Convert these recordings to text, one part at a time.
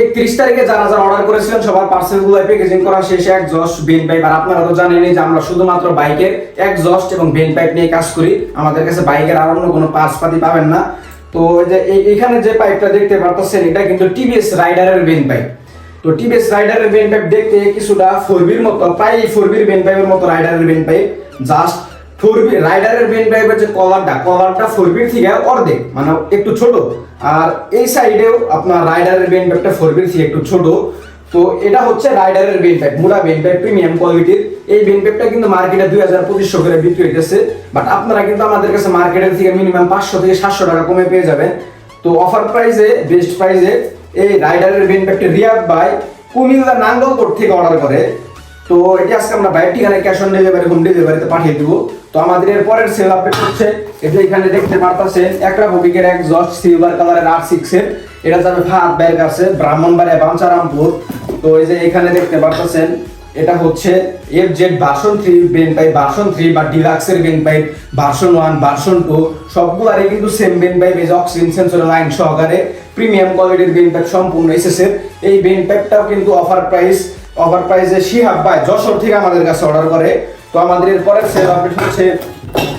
একত্রিশ তারিখে যারা যারা অর্ডার করেছিলেন, সবার পার্সেলগুলো প্যাকেজিং করা শেষে একজস্ট বেন পাইপ আর আপনারা তো জানেনই যে আমরা শুধুমাত্র বাইকের একজস্ট এবং বেন পাইপ নিয়ে কাজ করি। আমাদের কাছে বাইকের আর অন্য কোনো পার্টস পাতি পাবেন না। তো যে এখানে যে পাইপটা দেখতে পারতেছেন, এটা কিন্তু টিভিএস রাইডারের বেন পাইপ তো টিভিএস রাইডারের বেন পাইপ দেখতে কিছুটা ফোরবির মতো, প্রায় ফোরবির বেন পাইপের মতো রাইডারের বেন পাইপ জাস্ট ফোরবি রাইডারের বেন পাইপের যে কলারটা। কলারটা ফোরবির থেকে অর্ধেক মানে একটু ছোট। আর এই সাইডেও আপনার রাইডারের বেন পাইপটা ফোরবির থেকে একটু ছোট। তো এটা হচ্ছে রাইডারের বেন পাইপ মুড়া বেন পাইপ প্রিমিয়াম কোয়ালিটির এই বেন পাইপটা কিন্তু মার্কেটে দুই হাজার পঁচিশশো করে বিক্রি হইতেছে। বাট আপনারা কিন্তু আমাদের কাছে মার্কেটের থেকে মিনিমাম পাঁচশো থেকে সাতশো টাকা কমে পেয়ে যাবেন। তো অফার প্রাইসে বেস্ট প্রাইসে এই রাইডারের বেন পাইপটি রিয়াদ বাই কুমিল্লা নাঙ্গলকোট থেকে অর্ডার করে। তো এটি আজকে আমরা বাইরের ঠিকানায় ক্যাশ অন ডেলিভারি হোম ডেলিভারিতে পাঠিয়ে দিব। তো আমাদের এর পরের সেল আপডেট হচ্ছে এটা এখানে দেখতে পারতেছেন একরা ভবিকের এক জস্ট সিলভার কালারের আর সিক্স এর। এটা যাবে ভাত ব্যাগ আছে ব্রাহ্মণবাড়িয়া, বাঞ্চারামপুর। তো এই যে এখানে দেখতে পারতেছেন, এটা হচ্ছে F Z version three bend pipe version three বা ডিলাক্সের bend pipe version one version two সবগুলারই কিন্তু সেম বেন পাইপ এই অক্সিজেন সেন্সর লাইন সহকারে প্রিমিয়াম কোয়ালিটির বেন পাইপ সম্পূর্ণ এসেছে। এই বেন পাইপটাও কিন্তু অফার প্রাইস অফার প্রাইসে শিহাব ভাই যশোর থেকে আমাদের কাছে অর্ডার করে। তো আমাদের এর পরের সেল আপডেট হচ্ছে,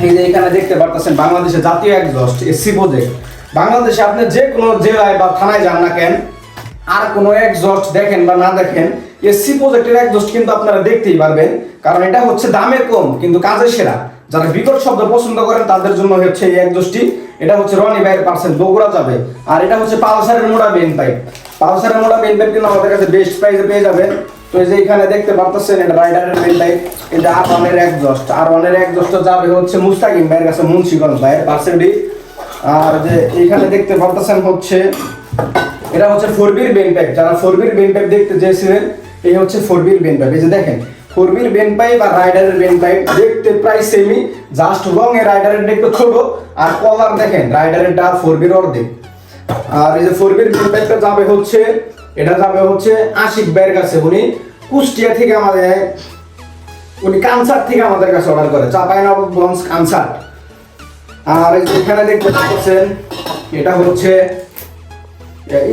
এই যে এখানে দেখতে পারতেছেন বাংলাদেশের জাতীয় একজস্ট এসসি প্রজেক্ট বাংলাদেশে আপনি যে কোনো জেলায় বা থানায় যান না কেন, আর কোনো একজস্ট দেখেন বা না দেখেন এসসি প্রজেক্টের একজস্ট কিন্তু আপনারা দেখতেই পারবেন। কারণ এটা হচ্ছে দামে কম, কিন্তু কাজে সেরা। যারা বিকট শব্দ পছন্দ করেন, তাদের জন্য হচ্ছে এই একজস্টটি এটা হচ্ছে রনি ভাইয়ের পার্সেন্ট বগুড়া যাবে। আর এটা হচ্ছে পালসারের মোড়া বেন পাইপ পালসারের মোড়া বেন পাইপ কিন্তু আমাদের কাছে বেস্ট প্রাইসে পেয়ে যাবেন। তো এই যে এখানে দেখতে পারতেছেন এটা রাইডারের বেন পাইপ এটা আর ওয়ানের একজস্ট আর ওয়ানের একজস্ট যাবে হচ্ছে মুস্তাকিম ভাইয়ের কাছে, মুন্সিগঞ্জ ভাইয়ের পার্সেন্টই। আর যে এখানে দেখতে পারতেছেন হচ্ছে, এটা হচ্ছে ফোরবির বেন পাইপ যারা ফোরবির বেন পাইপ দেখতে চেয়েছিলেন, এই হচ্ছে ফোরবির বেন পাইপ এই যে দেখেন, ফোরবির বেন পাইপ আর রাইডারের বেন পাইপ দেখতে প্রায় সেমই জাস্ট রং এ রাইডারের একটু ছোট আর কলার দেখেন, রাইডারেরটা ফোরবির অর্ধেক। আর এই যে ফোরবির বেন পাইপটা যাবে হচ্ছে এটা যাবে হচ্ছে আশিক ভাইয়ের কাছে। উনি কুষ্টিয়া থেকে আমাদের উনি কানসার থেকে আমাদের কাছে অর্ডার করে, চাপাইনবাবগঞ্জ কানসার। আর এখানে দেখতে পাচ্ছেন, এটা হচ্ছে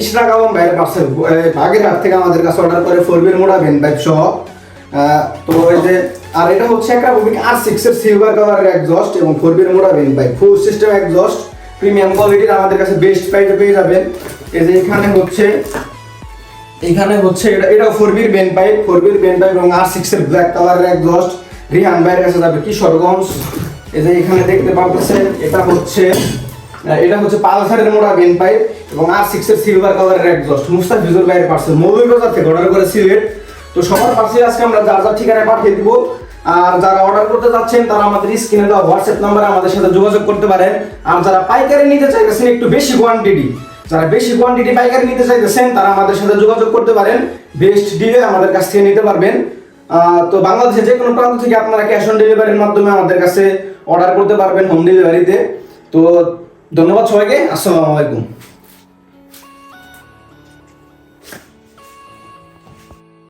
ইশরাক আলম ভাইয়ের পাশে বাগেরহাট থেকে আমাদের কাছে অর্ডার করে ফোরবির মোড়া ভেন বাইক সহ। তো এই যে, আর এটা হচ্ছে একটা আর সিক্স এর সিলভার কালারের একজস্ট এবং ফোরবির মোড়া when bike full system exhaust premium কোয়ালিটির আমাদের কাছে বেস্ট প্রাইসে পেয়ে যাবেন। এই যে এখানে হচ্ছে এখানে হচ্ছে এটা এটাও ফোরবির বেন পাইপ ফোরবির বেন পাইপ এবং আর সিক্স এর ব্ল্যাক কালারের একজস্ট রিহান ভাইয়ের কাছে যাবে কিশোরগঞ্জ এই যে এখানে দেখতে পাচ্ছেন এটা হচ্ছে এটা হচ্ছে পালসারের মোড়া বেন পাইপ এবং আর সিক্স এর সিলভার কালারের একজস্ট মুস্তাফিজুর ভাইয়ের পার্সেল মৌলভীবাজার থেকে অর্ডার করে সিলেট। তো সবার পার্সেল আজকে আমরা যার যার ঠিকানায় পাঠিয়ে দিব। আর যারা অর্ডার করতে যাচ্ছেন, তারা আমাদের স্ক্রিনে দেওয়া হোয়াটসঅ্যাপ নাম্বারে আমাদের সাথে যোগাযোগ করতে পারেন। আর যারা পাইকারি নিতে চাইতেছেন, একটু বেশি কোয়ান্টিটি যারা বেশি কোয়ান্টিটি পাইকারি নিতে চাইতেছেন, তারা আমাদের সাথে যোগাযোগ করতে পারেন। বেস্ট ডিলে আমাদের কাছ থেকে নিতে পারবেন। তো বাংলাদেশের যে কোনো প্রান্ত থেকে আপনারা ক্যাশ অন ডেলিভারির মাধ্যমে আমাদের কাছে অর্ডার করতে পারবেন হোম ডেলিভারিতে তো ধন্যবাদ সবাইকে। আসসালামু আলাইকুম।